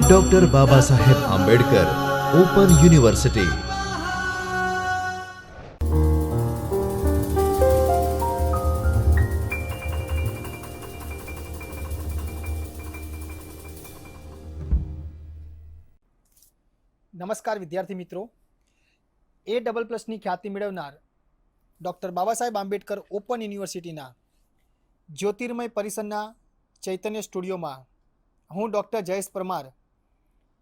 Doctor Baba Saheb Ambedkar open university નમસ્કાર વિદ્યાર્થી મિત્રો. એ ડબલ પ્લસની ખ્યાતિ મેળવનાર ડૉક્ટર બાબા સાહેબ આંબેડકર ઓપન યુનિવર્સિટીના જ્યોતિર્મય પરિસરના ચૈતન્ય સ્ટુડિયોમાં હું ડૉક્ટર જયેશ પરમાર,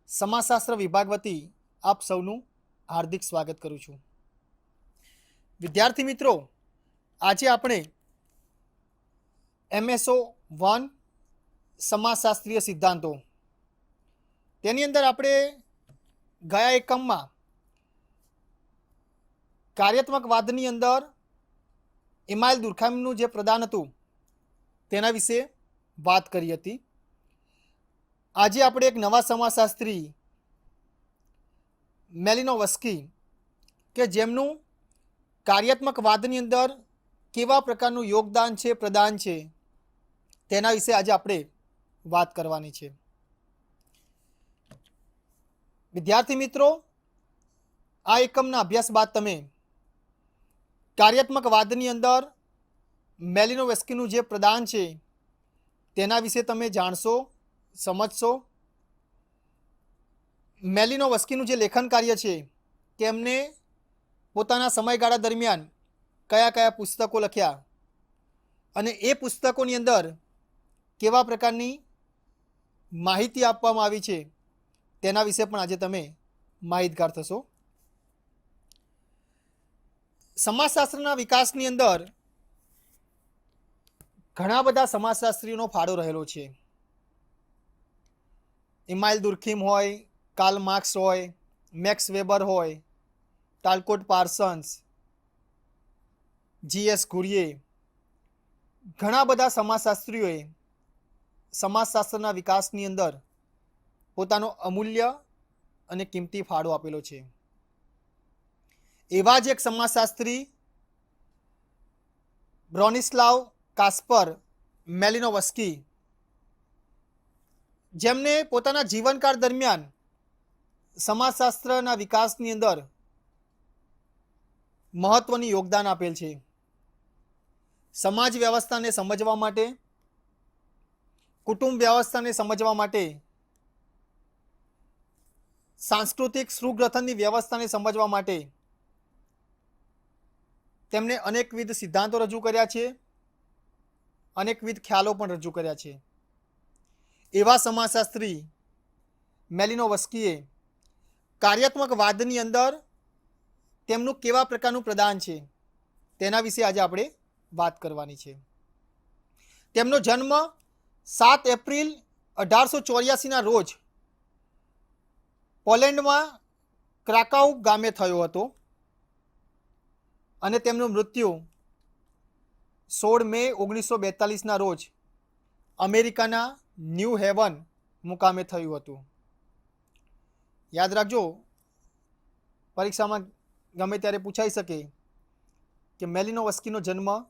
સમાજશાસ્ત્ર વિભાગ વતી આપ સૌનું હાર્દિક સ્વાગત કરું છું. વિદ્યાર્થી મિત્રો, આજે આપણે એમએસઓ વન સમાજશાસ્ત્રીય સિદ્ધાંતો. તેની અંદર આપણે ગયા એકમમાં કાર્યાત્મક વાદની અંદર ઇમાઇલ દુર્ખામીનું જે પ્રદાન હતું, તેના વિશે વાત કરી હતી. આજે આપણે એક નવા સમાજશાસ્ત્રી, મેલિનોવસ્કી, કે જેમનું કાર્યાત્મક વાદની અંદર કેવા પ્રકારનું યોગદાન છે, પ્રદાન છે, તેના વિશે આજે આપણે વાત કરવાની છે. વિદ્યાર્થી મિત્રો, આ એકમના અભ્યાસ બાદ તમે કાર્યાત્મક વાદની અંદર મેલિનોવેસ્કીનું જે પ્રદાન છે, તેના વિશે તમે જાણશો. સમજશો? મેલિનોવસ્કીનું જે લેખન કાર્ય છે, તેમને પોતાના સમયગાળા દરમિયાન કયા કયા પુસ્તકો લખ્યા? અને એ પુસ્તકોની અંદર કેવા પ્રકારની માહિતી આપવામાં આવી છે, તેના વિશે પણ આજે તમે માહિતગાર થશો. સમાજશાસ્ત્રના વિકાસની અંદર ઘણા બધા સમાજશાસ્ત્રીઓનો ફાળો રહેલો છે. ઇમાઇલ દુર્ખીમ હોય કાર્લ માર્ક્સ હોય, મેક્સ વેબર હોય ટાલકોટ પાર્સન્સ જીએસ ઘુરીએ, ઘણા બધા સમાજશાસ્ત્રીઓએ સમાજશાસ્ત્રના વિકાસની અંદર પોતાનો અમૂલ્ય અને કિંમતી ફાળો આપેલો છે. એવા જ એક સમાજશાસ્ત્રી, બ્રોનિસ્લાવ કાસ્પર મેલિનોવસ્કી જેમને પોતાના જીવનકાળ દરમિયાન સમાજશાસ્ત્રના વિકાસની અંદર મહત્વનું યોગદાન આપેલ છે. સમાજ વ્યવસ્થાને સમજવા માટે, કુટુંબ વ્યવસ્થાને સમજવા માટે, સાંસ્કૃતિક સુગ્રથનની વ્યવસ્થાને સમજવા માટે તેમણે અનેકવિધ સિદ્ધાંતો રજૂ કર્યા છે, અનેકવિધ ખ્યાલો પણ રજૂ કર્યા છે. એવા સમાજશાસ્ત્રી મેલિનોવસ્કીએ કાર્યાત્મક વાદની અંદર તેમનું કેવા પ્રકારનું પ્રદાન છે તેના વિશે આજે આપણે વાત કરવાની છે. તેમનો જન્મ સાત એપ્રિલ અઢારસો ચોર્યાસીના રોજ પોલેન્ડમાં ક્રાકાઉ ગામે થયો હતો અને તેમનું મૃત્યુ સોળ મે ઓગણીસો બેતાલીસના રોજ અમેરિકાના ન્યૂ હેવન મુકામે થયું હતું. યાદ રાખજો, પરીક્ષામાં ગમે ત્યારે પૂછાઈ શકે કે મેલિનોવસ્કીનો જન્મ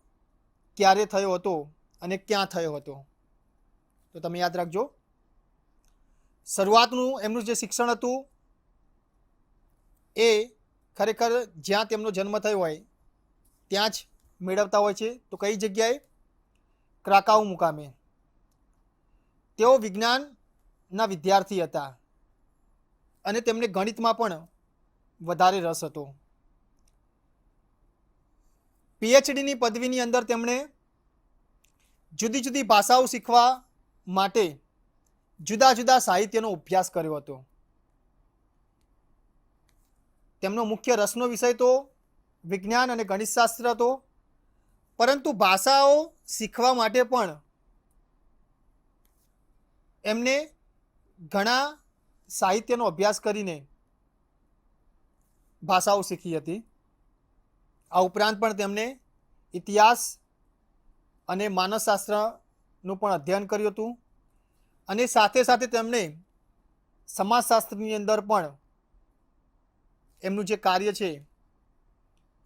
ક્યારે થયો હતો અને ક્યાં થયો હતો. તો તમે યાદ રાખજો, શરૂઆતનું એમનું જે શિક્ષણ હતું એ ખરેખર જ્યાં તેમનો જન્મ થયો હોય, ત્યાં જ મેળવતા હોય છે. તો કઈ જગ્યાએ? ક્રાકાઉ મુકામે. તેઓ વિજ્ઞાનના વિદ્યાર્થી હતા. અને તેમને ગણિતમાં પણ વધારે રસ હતો. પીએચડીની પદવીની અંદર તેમણે જુદી જુદી ભાષાઓ શીખવા માટે જુદા જુદા સાહિત્યનો અભ્યાસ કર્યો હતો. તેમનો મુખ્ય રસનો વિષય તો વિજ્ઞાન અને ગણિતશાસ્ત્ર હતો. પરંતુ ભાષાઓ શીખવા માટે પણ એમને ઘણા સાહિત્યનો અભ્યાસ કરીને ભાષાઓ શીખી હતી. આ ઉપરાંત પણ તેમણે ઇતિહાસ અને માનવશાસ્ત્રનું પણ અધ્યયન કર્યું હતું અને સાથે સાથે તેમણે સમાજશાસ્ત્રની અંદર પણ એમનું જે કાર્ય છે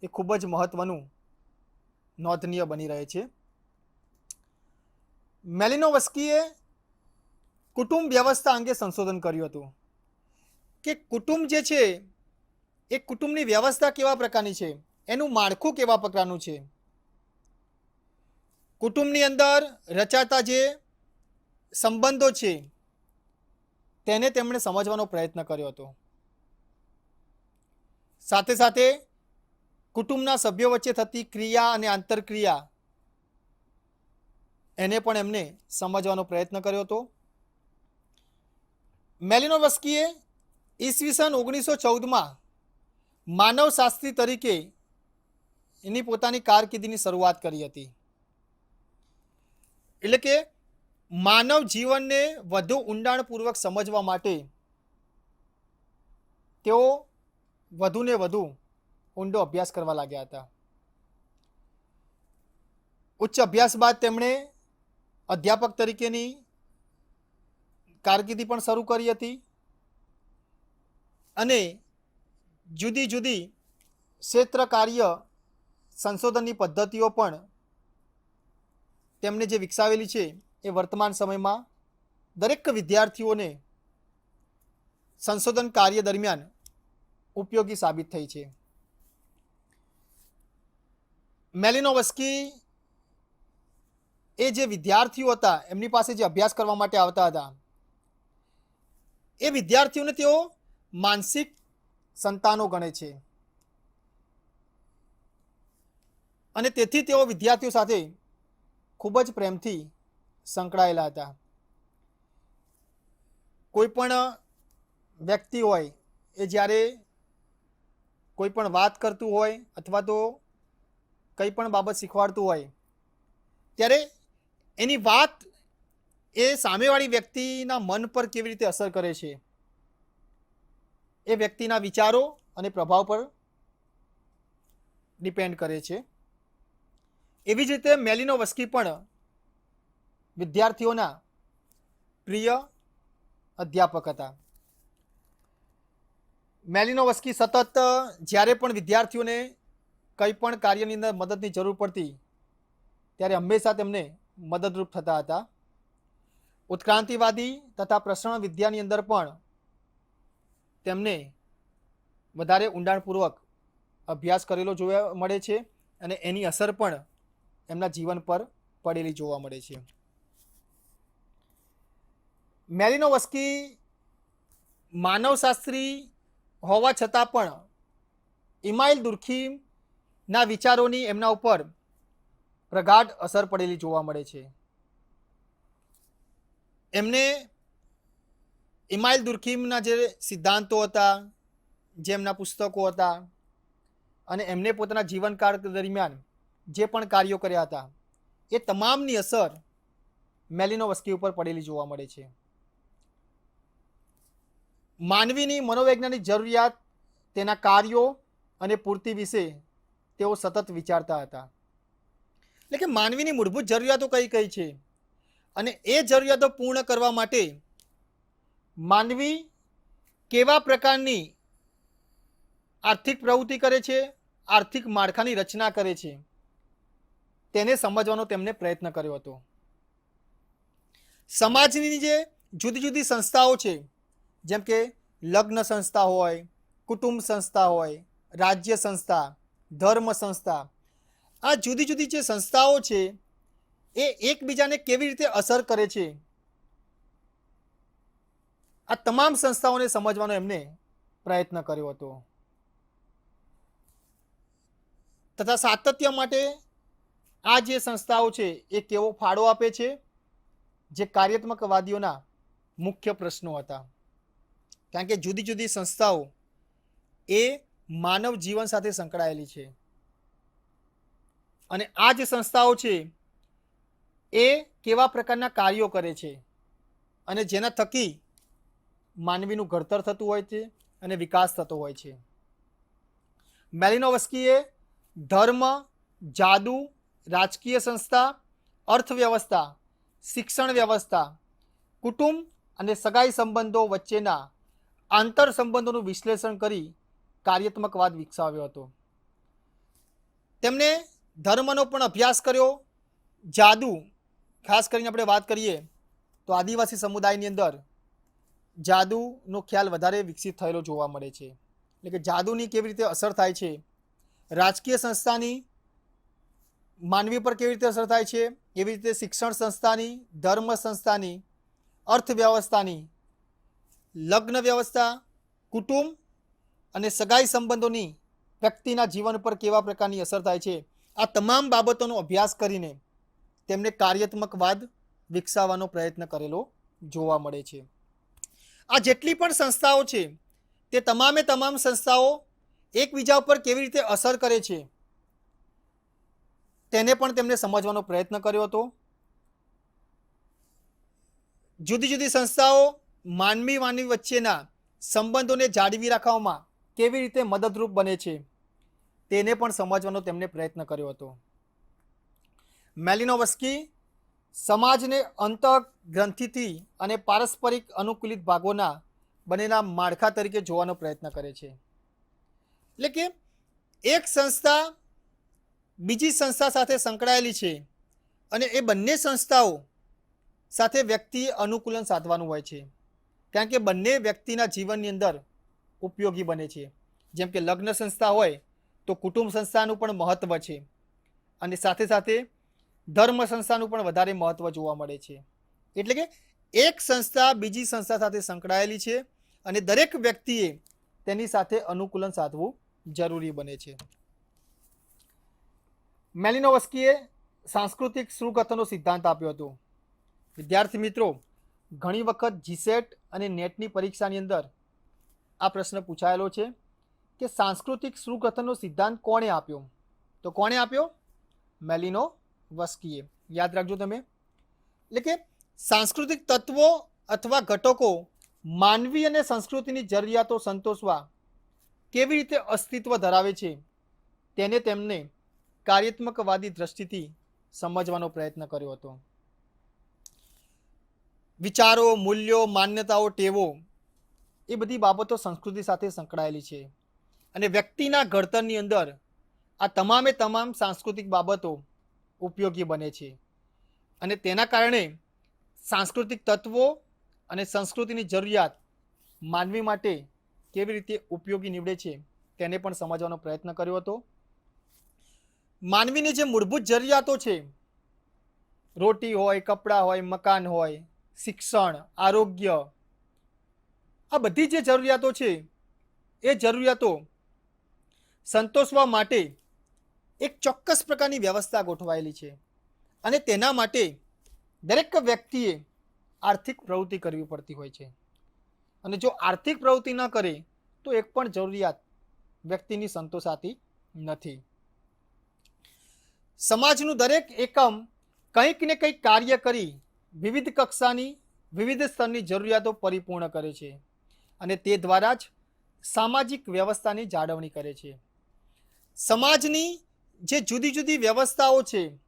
એ ખૂબ જ મહત્ત્વનું નોંધનીય બની રહે છે. મેલિનોવસ્કીએ કુટુંબ વ્યવસ્થા અંગે સંશોધન કર્યું હતું. કે કુટુંબ જે છે, એ કુટુંબની વ્યવસ્થા કેવા પ્રકારની છે? એનું માળખું કેવા પ્રકારનું છે? કુટુંબની અંદર રચાતા જે સંબંધો છે, તેને તેમણે સમજવાનો પ્રયત્ન કર્યો હતો. સાથે સાથે કુટુંબના સભ્યો વચ્ચે થતી ક્રિયા અને આંતરક્રિયા, એને પણ એમને સમજવાનો પ્રયત્ન કર્યો હતો. મેલિનોવસ્કીએ ઈસવીસન ઓગણીસો ચૌદમાં માનવશાસ્ત્રી તરીકે એની પોતાની કારકિર્દીની શરૂઆત કરી હતી. એટલે કે માનવ જીવનને વધુ ઊંડાણપૂર્વક સમજવા માટે તેઓ વધુને વધુ ઊંડો અભ્યાસ કરવા લાગ્યા હતા. ઉચ્ચ અભ્યાસ બાદ તેમણે અધ્યાપક તરીકેની કારકિર્દી પણ શરૂ કરી હતી. અને જુદી જુદી ક્ષેત્ર કાર્ય સંશોધનની પદ્ધતિઓ પણ તેમણે જે વિકસાવેલી છે એ વર્તમાન સમયમાં દરેક વિદ્યાર્થીઓને સંશોધન કાર્ય દરમિયાન ઉપયોગી સાબિત થઈ છે. મેલિનોવસ્કી એ જે વિદ્યાર્થીઓ હતા, એમની પાસે જે અભ્યાસ કરવા માટે આવતા હતા એ વિદ્યાર્થીઓને તેઓ માનસિક સંતાનો ગણે છે. અને તેથી તેઓ વિદ્યાર્થીઓ સાથે ખૂબ જ પ્રેમથી સંકળાયેલા હતા. કોઈ પણ વ્યક્તિ હોય, એ જ્યારે કોઈ પણ વાત કરતું હોય અથવા તો કંઈ પણ બાબત શીખવાડતું હોય, ત્યારે એની વાત એ સામેવાળી વ્યક્તિના મન પર કેવી રીતે અસર કરે છે? એ વ્યક્તિના વિચારો અને પ્રભાવ પર ડિપેન્ડ કરે છે. એવી જ રીતે મેલિનો વસ્કી પણ વિદ્યાર્થીઓના પ્રિય અધ્યાપક હતા. મેલિનો વસ્કી સતત જ્યારે પણ વિદ્યાર્થીઓને કંઈ પણ કાર્યની અંદર મદદની જરૂર પડતી, ત્યારે હંમેશા તેમને મદદરૂપ થતા હતા. ઉત્ક્રાંતિવાદી તથા પ્રસરણ વિદ્યાની અંદર પણ તેમને વધારે ઊંડાણપૂર્વક અભ્યાસ કરેલો જોવા મળે છે અને એની અસર પણ એમના જીવન પર પડેલી જોવા મળે છે. મેલિનોવસ્કી માનવશાસ્ત્રી હોવા છતાં પણ ઇમાઇલ દુર્ખીમના વિચારોની એમના ઉપર પ્રગાઢ અસર પડેલી જોવા મળે છે. એમને ઇમાઇલ દુર્ખીમના જે સિદ્ધાંતો હતા, જે એમના પુસ્તકો હતા અને એમને પોતાના જીવનકાળ દરમિયાન જે પણ કાર્યો કર્યા હતા, એ તમામની અસર મેલિનોવસ્કી ઉપર પડેલી જોવા મળે છે. માનવીની મનોવૈજ્ઞાનિક જરૂરિયાત તેના કાર્યો અને પૂર્તિ વિશે તેઓ સતત વિચારતા હતા. એટલે કે માનવીની મૂળભૂત જરૂરિયાતો કઈ કઈ છે? અને એ જરૂરિયાતો પૂર્ણ કરવા માટે માનવી કેવા પ્રકારની આર્થિક પ્રવૃત્તિ કરે છે, આર્થિક માળખાની રચના કરે છે, તેને સમજવાનો તેમને પ્રયત્ન કર્યો હતો. સમાજની જે જુદી જુદી સંસ્થાઓ છે, જેમ કે લગ્ન સંસ્થા હોય, કુટુંબ સંસ્થા હોય, રાજ્ય સંસ્થા, ધર્મ સંસ્થા, આ જુદી જુદી જે સંસ્થાઓ છે એ એકબીજાને કેવી રીતે અસર કરે છે? આ તમામ સંસ્થાઓને સમજવાનો એમને પ્રયત્ન કર્યો હતો. તથા સાતત્ય માટે આ જે સંસ્થાઓ છે, એ કેવો ફાળો આપે છે? જે કાર્યાત્મકવાદીઓના મુખ્ય પ્રશ્નો હતા. કારણ કે જુદી જુદી સંસ્થાઓ એ માનવ જીવન સાથે સંકળાયેલી છે. અને આ જે સંસ્થાઓ છે એ કેવા પ્રકારના કાર્યો કરે છે અને જેના થકી માનવીનું ઘડતર થતું હોય છે અને વિકાસ થતો હોય છે. મેલિનોવસ્કીએ ધર્મ, જાદુ, રાજકીય સંસ્થા, અર્થવ્યવસ્થા, શિક્ષણ વ્યવસ્થા, કુટુંબ અને સગાઈ સંબંધો વચ્ચેના આંતર સંબંધોનું વિશ્લેષણ કરી કાર્યાત્મકવાદ વિકસાવ્યો હતો. તેમણે ધર્મનો પણ અભ્યાસ કર્યો, જાદુ ખાસ કરીને આપણે વાત કરીએ તો આદિવાસી સમુદાયની અંદર જાદુનો ખ્યાલ વધારે વિકસિત થયેલો જોવા મળે છે. એટલે કે જાદુની કેવી રીતે અસર થાય છે? રાજકીય સંસ્થાની માનવી પર કેવી રીતે અસર થાય છે? એવી રીતે શિક્ષણ સંસ્થાની, ધર્મ સંસ્થાની, અર્થવ્યવસ્થાની, લગ્ન વ્યવસ્થા, કુટુંબ અને સગાઈ સંબંધોની વ્યક્તિના જીવન પર કેવા પ્રકારની અસર થાય છે? આ તમામ બાબતોનો અભ્યાસ કરીને તેમને કાર્યાત્મકવાદ વિકસાવવાનો પ્રયત્ન કરેલો જોવા મળે છે. આ જેટલી પણ સંસ્થાઓ છે, તે તમામે તમામ સંસ્થાઓ એકબીજા ઉપર કેવી રીતે અસર કરે છે, તેને પણ તેમને સમજવાનો પ્રયત્ન કર્યો હતો. જુદી જુદી સંસ્થાઓ માનવી માનવી વચ્ચેના સંબંધોને જાળવી રાખવામાં કેવી રીતે મદદરૂપ બને છે, તેને પણ સમજવાનો તેમણે પ્રયત્ન કર્યો હતો. મેલિનોવસ્કી સમાજને અંત ગ્રંથિથી અને પારસ્પરિક અનુકૂલિત ભાગોના બંનેના માળખા તરીકે જોવાનો પ્રયત્ન કરે છે. એટલે કે એક સંસ્થા બીજી સંસ્થા સાથે સંકળાયેલી છે અને એ બંને સંસ્થાઓ સાથે વ્યક્તિએ અનુકૂલન સાધવાનું હોય છે. કારણ કે બંને વ્યક્તિના જીવનની અંદર ઉપયોગી બને છે. જેમ કે લગ્ન સંસ્થા હોય તો કુટુંબ સંસ્થાનું પણ મહત્ત્વ છે. અને સાથે સાથે ધર્મ સંસ્થાનું પણ વધારે મહત્ત્વ જોવા મળે છે. એટલે કે એક સંસ્થા બીજી સંસ્થા સાથે સંકળાયેલી છે અને દરેક વ્યક્તિએ તેની સાથે અનુકૂલન સાધવું જરૂરી બને છે. મેલિનોવસ્કીએ સાંસ્કૃતિક સુકથનનો સિદ્ધાંત આપ્યો હતો. વિદ્યાર્થી મિત્રો, ઘણી વખત જીસેટ અને નેટની પરીક્ષાની અંદર આ પ્રશ્ન પૂછાયેલો છે કે સાંસ્કૃતિક સુકથનનો સિદ્ધાંત કોણે આપ્યો? તો કોણે આપ્યો? મેલિનો વસ્કીએ યાદ રાખજો તમે. એટલે કે સાંસ્કૃતિક તત્વો અથવા ઘટકો માનવી અને સંસ્કૃતિની જરૂરિયાતો સંતોષવા કેવી રીતે અસ્તિત્વ ધરાવે છે તેને તેમને કાર્યાત્મકવાદી દ્રષ્ટિથી સમજવાનો પ્રયત્ન કર્યો હતો. વિચારો, મૂલ્યો, માન્યતાઓ, ટેવો એ બધી બાબતો સંસ્કૃતિ સાથે સંકળાયેલી છે. અને વ્યક્તિના ઘડતરની અંદર આ તમામે તમામ સાંસ્કૃતિક બાબતો ઉપયોગી બને છે. અને તેના કારણે સાંસ્કૃતિક તત્વો અને સંસ્કૃતિની જરૂરિયાત માનવી માટે કેવી રીતે ઉપયોગી નીવડે છે, તેને પણ સમજવાનો પ્રયત્ન કર્યો હતો. માનવીની જે મૂળભૂત જરૂરિયાતો છે, રોટી હોય, કપડાં હોય, મકાન હોય, શિક્ષણ, આરોગ્ય, આ બધી જે જરૂરિયાતો છે, એ જરૂરિયાતો સંતોષવા માટે એક ચોક્કસ પ્રકારની વ્યવસ્થા ગોઠવાયેલી છે. અને તેના માટે દરેક વ્યક્તિએ આર્થિક પ્રવૃત્તિ કરવી પડતી હોય છે. અને જો આર્થિક પ્રવૃત્તિ ન કરે, તો એક પણ જરૂરિયાત વ્યક્તિની સંતોષાતી નથી. સમાજનું દરેક એકમ કંઈક ને કંઈક કાર્ય કરી વિવિધ કક્ષાની, વિવિધ સ્તરની જરૂરિયાતો પરિપૂર્ણ કરે છે. અને તે દ્વારા જ સામાજિક વ્યવસ્થાની જાળવણી કરે છે. સમાજની જે જુદી જુદી વ્યવસ્થાઓ છે,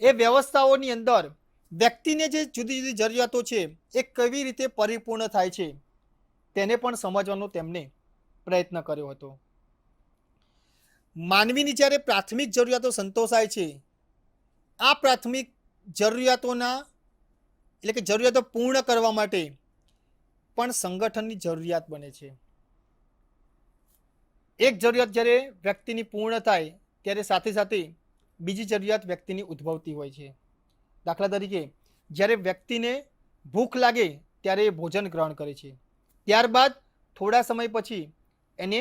એ વ્યવસ્થાઓની અંદર વ્યક્તિને જે જુદી જુદી જરૂરિયાતો છે, એ કેવી રીતે પરિપૂર્ણ થાય છે, તેને પણ સમજવાનો તેમને પ્રયત્ન કર્યો હતો. માનવીની જ્યારે પ્રાથમિક જરૂરિયાતો સંતોષાય છે, આ પ્રાથમિક જરૂરિયાતોના, એટલે કે જરૂરિયાતો પૂર્ણ કરવા માટે પણ સંગઠનની જરૂરિયાત બને છે. એક જરૂરિયાત જ્યારે વ્યક્તિની પૂર્ણ થાય ત્યારે સાથે સાથે બીજી જરૂરિયાત વ્યક્તિની ઉદ્ભવતી હોય છે. દાખલા તરીકે, જ્યારે વ્યક્તિને ભૂખ લાગે ત્યારે એ ભોજન ગ્રહણ કરે છે. ત્યારબાદ થોડા સમય પછી એને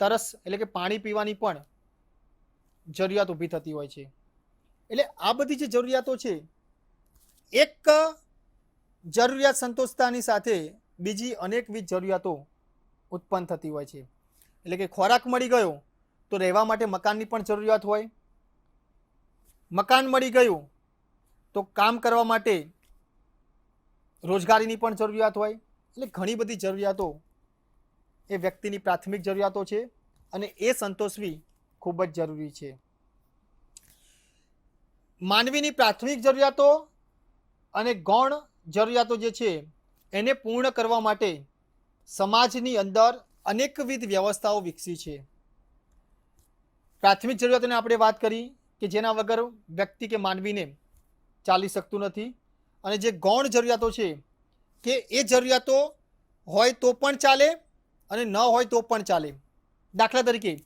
તરસ એટલે કે પાણી પીવાની પણ જરૂરિયાત ઊભી થતી હોય છે. એટલે આ બધી જે જરૂરિયાતો છે, એક જરૂરિયાત સંતોષતાની સાથે બીજી અનેકવિધ જરૂરિયાતો ઉત્પન્ન થતી હોય છે. એટલે કે ખોરાક મળી ગયો તો રહેવા માટે મકાનની પણ જરૂરિયાત હોય. મકાન મળી ગયું તો કામ કરવા માટે રોજગારીની પણ જરૂરિયાત હોય. એટલે ઘણી બધી જરૂરિયાતો એ વ્યક્તિની પ્રાથમિક જરૂરિયાતો છે અને એ સંતોષવી ખૂબ જ જરૂરી છે. માનવીની પ્રાથમિક જરૂરિયાતો અને ગૌણ જરૂરિયાતો જે છે એને પૂર્ણ કરવા માટે સમાજની અંદર અનેકવિધ વ્યવસ્થાઓ વિકસી છે. પ્રાથમિક જરૂરિયાતોની આપણે વાત કરી કે જેના વગર વ્યક્તિ કે માનવીને ચાલી શકતું નથી. અને જે ગૌણ જરૂરિયાતો છે કે એ જરૂરિયાતો હોય તો પણ ચાલે અને ન હોય તો પણ ચાલે. દાખલા તરીકે,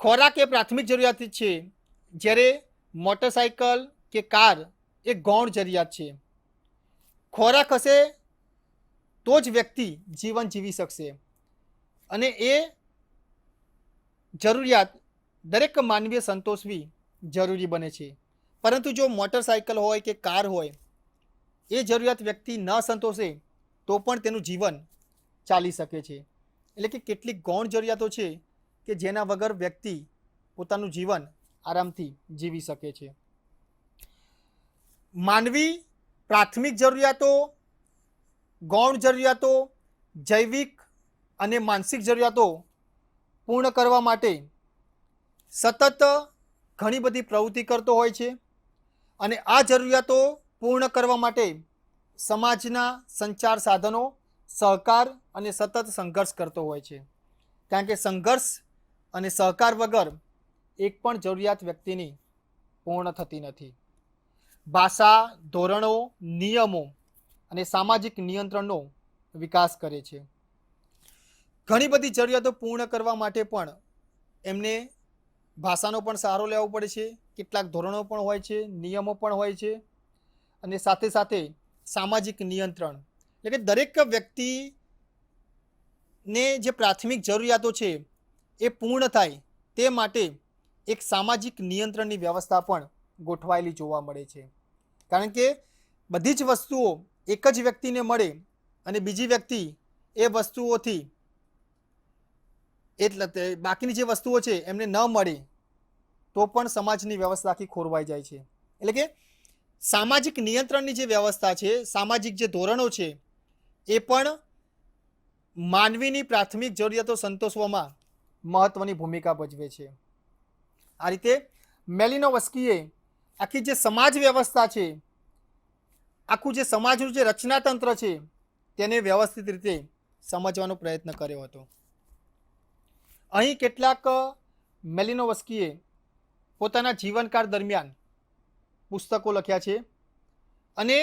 ખોરાક એ પ્રાથમિક જરૂરિયાત છે જ્યારે મોટરસાયકલ કે કાર એ ગૌણ જરૂરિયાત છે. ખોરાક હશે તો જ વ્યક્તિ જીવન જીવી શકશે. અને એ જરૂરિયાત દરેક માનવીય સંતોષવી જરૂરી બને છે. પરંતુ જો મોટરસાયકલ હોય કે કાર હોય, એ જરૂરિયાત વ્યક્તિ ન સંતોષે, તો પણ તેનું જીવન ચાલી શકે છે. એટલે કે કેટલીક ગૌણ જરૂરિયાતો છે કે જેના વગર વ્યક્તિ પોતાનું જીવન આરામથી જીવી શકે છે. માનવી પ્રાથમિક જરૂરિયાતો, ગૌણ જરૂરિયાતો, જૈવિક અને માનસિક જરૂરિયાતો પૂર્ણ કરવા માટે સતત ઘણી બધી પ્રવૃત્તિ કરતો હોય છે અને આ જરૂરિયાતો પૂર્ણ કરવા માટે સમાજના સંચાર સાધનો, સહકાર અને સતત સંઘર્ષ કરતો હોય છે. કારણ કે સંઘર્ષ અને સહકાર વગર એક પણ જરૂરિયાત વ્યક્તિની પૂર્ણ થતી નથી. ભાષા, ધોરણો, નિયમો અને સામાજિક નિયંત્રણનો વિકાસ કરે છે. ઘણી બધી જરૂરિયાતો પૂર્ણ કરવા માટે પણ એમને ભાષાનો પણ સહારો લેવો પડે છે, કેટલાક ધોરણો પણ હોય છે, નિયમો પણ હોય છે અને સાથે સાથે સામાજિક નિયંત્રણ. એટલે કે દરેક વ્યક્તિને જે પ્રાથમિક જરૂરિયાતો છે એ પૂર્ણ થાય તે માટે એક સામાજિક નિયંત્રણની વ્યવસ્થા પણ ગોઠવાયેલી જોવા મળે છે. કારણ કે બધી જ વસ્તુઓ એક જ વ્યક્તિને મળે અને બીજી વ્યક્તિ એ વસ્તુઓથી એટલે તે બાકીની જે વસ્તુઓ છે એમને ન મળે, તો પણ સમાજની વ્યવસ્થા આખી ખોરવાઈ જાય છે. એટલે કે સામાજિક નિયંત્રણની જે વ્યવસ્થા છે, સામાજિક જે ધોરણો છે, એ પણ માનવીની પ્રાથમિક જરૂરિયાતો સંતોષવામાં મહત્વની ભૂમિકા ભજવે છે. આ રીતે મેલિનોવસ્કીએ આખી જે સમાજ વ્યવસ્થા છે, આખું જે સમાજનું જે રચનાતંત્ર છે, તેને વ્યવસ્થિત રીતે સમજવાનો પ્રયત્ન કર્યો હતો. અહીં કેટલાક મેલિનોવસ્કીએ પોતાના જીવનકાળ દરમિયાન પુસ્તકો લખ્યા છે અને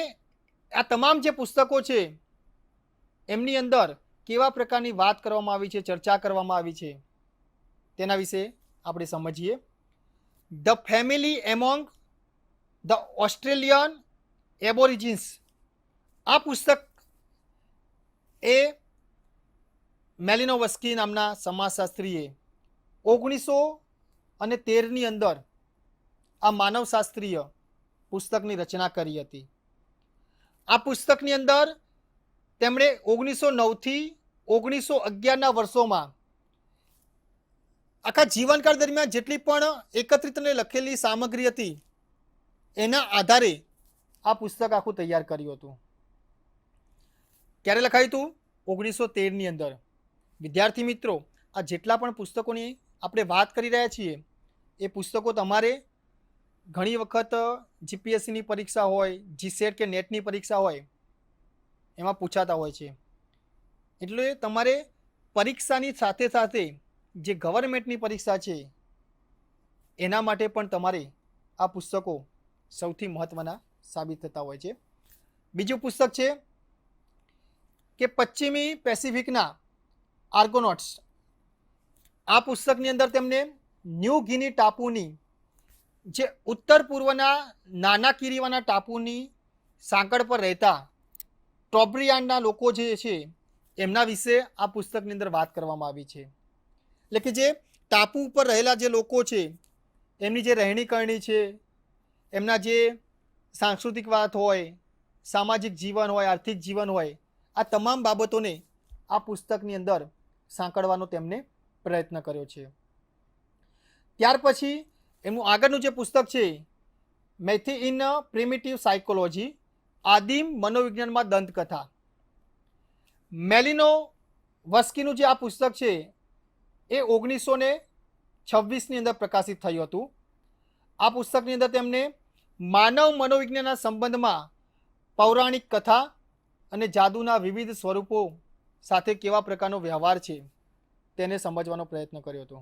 આ તમામ જે પુસ્તકો છે, એમની અંદર કેવા પ્રકારની વાત કરવામાં આવી છે, ચર્ચા કરવામાં આવી છે, તેના વિશે આપણે સમજીએ. The family among the Australian aborigines. આ પુસ્તક એ મેલિનોવસ્કી નામના સમાજશાસ્ત્રીએ ઓગણીસો અને તેરની અંદર આ માનવશાસ્ત્રીય પુસ્તકની રચના કરી હતી. આ પુસ્તકની અંદર તેમણે ઓગણીસો નવથી ઓગણીસો અગિયારના વર્ષોમાં આખા જીવનકાળ દરમિયાન જેટલી પણ એકત્રિત અને લખેલી સામગ્રી હતી, એના આધારે આ પુસ્તક આખું તૈયાર કર્યું હતું. ક્યારે લખાયું હતું? ઓગણીસો તેરની અંદર. વિદ્યાર્થી મિત્રો, આ જેટલા પણ પુસ્તકોની આપણે વાત કરી રહ્યા છીએ, એ પુસ્તકો તમારે ઘણી વખત જીપીએસસીની પરીક્ષા હોય, જીસેટ કે નેટની પરીક્ષા હોય, એમાં પૂછાતા હોય છે. એટલે તમારે પરીક્ષાની સાથે સાથે જે ગવર્મેન્ટની પરીક્ષા છે, એના માટે પણ તમારે આ પુસ્તકો સૌથી મહત્ત્વના સાબિત થતા હોય છે. બીજું પુસ્તક છે કે પશ્ચિમી પેસિફિકના આર્ગોનોટ્સ. આ પુસ્તકની અંદર તેમને ન્યૂ ગિની ટાપુની, જે ઉત્તર પૂર્વના નાના કિરીવાના ટાપુની સાંકળ પર રહેતા ટોબ્રિયાનના લોકો જે છે, એમના વિશે આ પુસ્તકની અંદર વાત કરવામાં આવી છે. એટલે કે જે ટાપુ ઉપર રહેલા જે લોકો છે, એમની જે રહેણી કરણી છે, એમના જે સાંસ્કૃતિક વાત હોય, સામાજિક જીવન હોય, આર્થિક જીવન હોય, આ તમામ બાબતોને આ પુસ્તકની અંદર સાંકળવાનો તેમણે પ્રયત્ન કર્યો છે. ત્યાર પછી એમનું આગળનું જે પુસ્તક છે, મેથી ઇન પ્રિમિટિવ સાયકોલોજી, આદિમ મનોવિજ્ઞાનમાં દંતકથા. મેલિનો વસ્કીનું જે આ પુસ્તક છે, એ ઓગણીસો ને છવ્વીસની અંદર પ્રકાશિત થયું હતું. આ પુસ્તકની અંદર તેમને માનવ મનોવિજ્ઞાનના સંબંધમાં પૌરાણિક કથા અને જાદુના વિવિધ સ્વરૂપો સાથે કેવા પ્રકારનો વ્યવહાર છે તેને સમજવાનો પ્રયત્ન કર્યો હતો.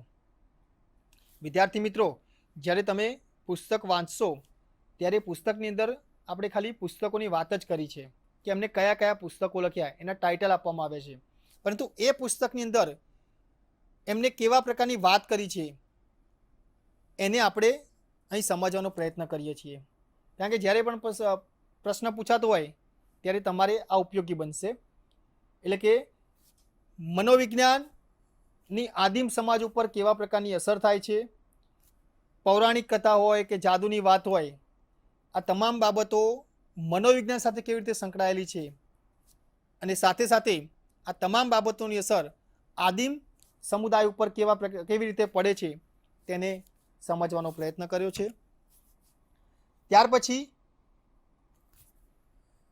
વિદ્યાર્થી મિત્રો, જ્યારે તમે પુસ્તક વાંચશો, ત્યારે પુસ્તકની અંદર આપણે ખાલી પુસ્તકોની વાત જ કરી છે કે એમને કયા કયા પુસ્તકો લખ્યા, એના ટાઇટલ આપવામાં આવે છે. પરંતુ એ પુસ્તકની અંદર એમને કેવા પ્રકારની વાત કરી છે, એને આપણે અહીં સમજવાનો પ્રયત્ન કરીએ છીએ. કારણ કે જ્યારે પણ પ્રશ્ન પૂછાતો હોય, ત્યારે તમારે આ ઉપયોગી બનશે. એટલે કે મનોવિજ્ઞાનની આદિમ સમાજ ઉપર કેવા પ્રકારની અસર થાય છે? પૌરાણિક કથા હોય કે જાદુની વાત હોય, આ તમામ બાબતો મનોવિજ્ઞાન સાથે કેવી રીતે સંકળાયેલી છે? અને સાથે સાથે આ તમામ બાબતોની અસર આદિમ સમુદાય ઉપર કેવા કેવી રીતે પડે છે તેને સમજવાનો પ્રયત્ન કર્યો છે. ત્યાર પછી,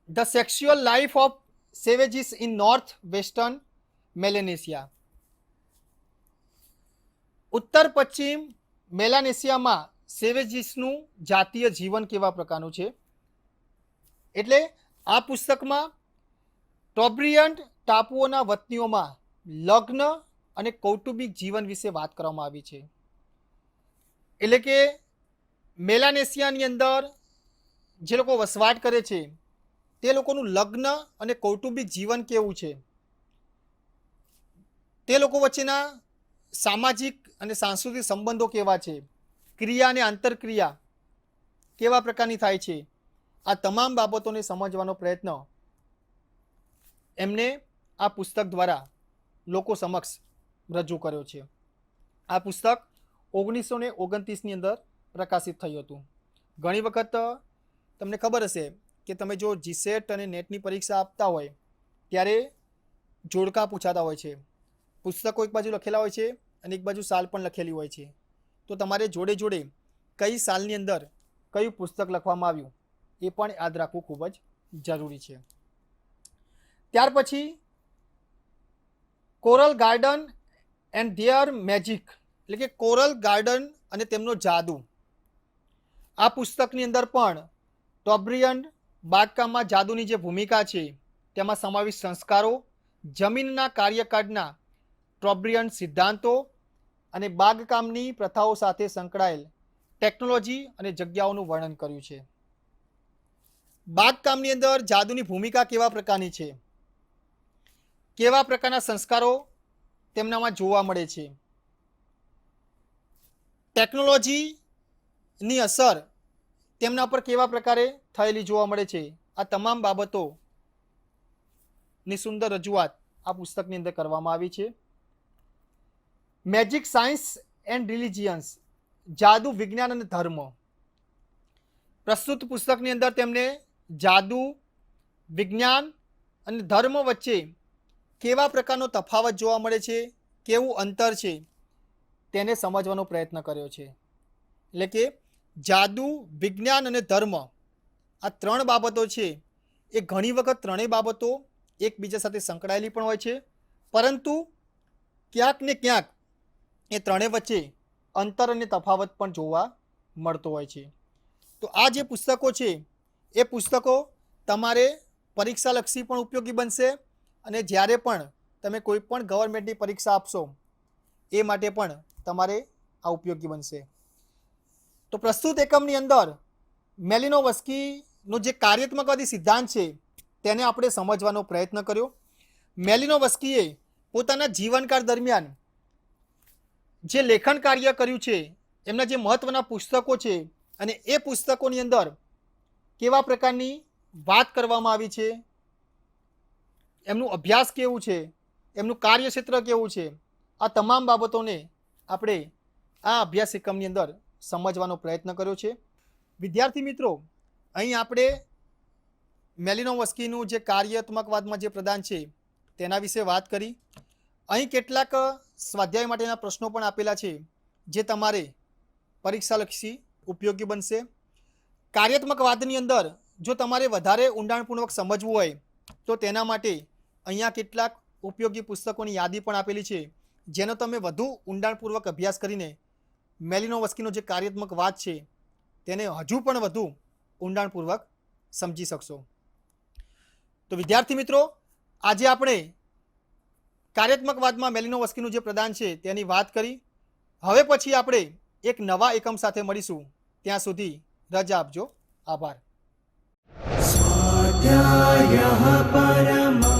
the sexual life of savages in north western Melanesia. ઉત્તર પશ્ચિમ મેલાનેશિયામાં સેવેજીસનું જાતીય જીવન કેવા પ્રકારનું છે? એટલે આ પુસ્તકમાં ટોબ્રિયન્ટ ટાપુઓના વતનીઓમાં લગ્ન અને કૌટુંબિક જીવન વિશે વાત કરવામાં આવી છે. એટલે કે મેલાનેશિયાની અંદર જે લોકો વસવાટ કરે છે, તે લોકોનું લગ્ન અને કૌટુંબિક જીવન કેવું છે? તે લોકો વચ્ચેના સામાજિક અને સાંસ્કૃતિક સંબંધો કેવા છે? ક્રિયા અને આંતરક્રિયા કેવા પ્રકારની થાય છે? આ તમામ બાબતોને સમજવાનો પ્રયત્ન એમને આ પુસ્તક દ્વારા લોકો સમક્ષ રજૂ કર્યો છે. આ પુસ્તક ઓગણીસો ને ઓગણત્રીસની અંદર પ્રકાશિત થયું હતું. ઘણી વખત તમને ખબર હશે કે તમે જો જીસેટ અને નેટની પરીક્ષા આપતા હોય, ત્યારે જોડકા પૂછાતા હોય છે. પુસ્તકો એક બાજુ લખેલા હોય છે અને એક બાજુ સાલ પણ લખેલી હોય છે. તો તમારે જોડે જોડે કઈ સાલની અંદર કયું પુસ્તક લખવામાં આવ્યું એ પણ યાદ રાખવું ખૂબ જ જરૂરી છે. ત્યાર પછી coral garden and their magic એટલે કે કોરલ ગાર્ડન અને તેમનો જાદુ. આ પુસ્તકની અંદર પણ ટોબ્રિયન બાગકામમાં જાદુની જે ભૂમિકા છે તેમાં સમાવિષ્ટ સંસ્કારો, જમીનના કાર્યકાળના ટ્રોબ્રિયન સિદ્ધાંતો અને બાગકામની પ્રથાઓ સાથે સંકળાયેલ ટેકનોલોજી અને જગ્યાઓનું વર્ણન કર્યું છે. બાગકામની અંદર જાદુની ભૂમિકા કેવા પ્રકારની છે? કેવા પ્રકારના સંસ્કારો તેમનામાં જોવા મળે છે? ટેકનોલોજીની અસર તેમના પર કેવા પ્રકારે થયેલી જોવા મળે છે? આ તમામ બાબતોની સુંદર રજૂઆત આ પુસ્તકની અંદર કરવામાં આવી છે. મેજિક સાયન્સ એન્ડ રિલિજિયન્સ, જાદુ, વિજ્ઞાન અને ધર્મ. પ્રસ્તુત પુસ્તકની અંદર તેમણે જાદુ, વિજ્ઞાન અને ધર્મ વચ્ચે કેવા પ્રકારનો તફાવત જોવા મળે છે, કેવું અંતર છે, તેને સમજવાનો પ્રયત્ન કર્યો છે. એટલે કે જાદુ, વિજ્ઞાન અને ધર્મ આ ત્રણ બાબતો છે. એ ઘણી વખત ત્રણેય બાબતો એકબીજા સાથે સંકળાયેલી પણ હોય છે. પરંતુ ક્યાંક ને ક્યાંક એ ત્રણેય વચ્ચે અંતર અને તફાવત પણ જોવા મળતો હોય છે. તો આ જે પુસ્તકો છે, એ પુસ્તકો તમારે પરીક્ષાલક્ષી પણ ઉપયોગી બનશે અને જ્યારે પણ તમે કોઈ પણ ગવર્મેન્ટની પરીક્ષા આપશો, એ માટે પણ તમારે આ ઉપયોગી બનશે. તો પ્રસ્તુત એકમની અંદર મેલિનોવસ્કીનો જે કાર્યાત્મકવાદી સિદ્ધાંત છે, તેને આપણે સમજવાનો પ્રયત્ન કર્યો. મેલિનોવસ્કીએ પોતાના જીવનકાળ દરમિયાન જે લેખન કાર્ય કર્યું છે, એમના જે મહત્ત્વના પુસ્તકો છે અને એ પુસ્તકોની અંદર કેવા પ્રકારની વાત કરવામાં આવી છે, એમનું અભ્યાસ કેવું છે, એમનું કાર્યક્ષેત્ર કેવું છે, આ તમામ બાબતોને આપણે આ અભ્યાસ એકમની અંદર સમજવાનો પ્રયત્ન કર્યો છે. વિદ્યાર્થી મિત્રો, અહીં આપણે મેલિનોવસ્કીનું જે કાર્યાત્મકવાદમાં જે પ્રદાન છે, તેના વિશે વાત કરી. અહીં કેટલાક સ્વાધ્યાય માટેના પ્રશ્નો પણ આપેલા છે, જે તમારે પરીક્ષાલક્ષી ઉપયોગી બનશે. કાર્યાત્મકવાદની અંદર જો તમારે વધારે ઊંડાણપૂર્વક સમજવું હોય, તો તેના માટે અહીંયા કેટલાક ઉપયોગી પુસ્તકોની યાદી પણ આપેલી છે, જેનો તમે વધુ ઊંડાણપૂર્વક અભ્યાસ કરીને મેલિનોવસ્કીનો જે કાર્યાત્મક વાદ છે, તેને હજુ પણ વધુ ઊંડાણપૂર્વક સમજી શકશો. તો વિદ્યાર્થી મિત્રો, આજે આપણે કાર્યાત્મકવાદમાં મેલિનોવસ્કીનું જે પ્રદાન છે તેની વાત કરી. હવે પછી આપણે એક નવા એકમ સાથે મળીશું. ત્યાં સુધી રજા આપજો. આભાર. પરમા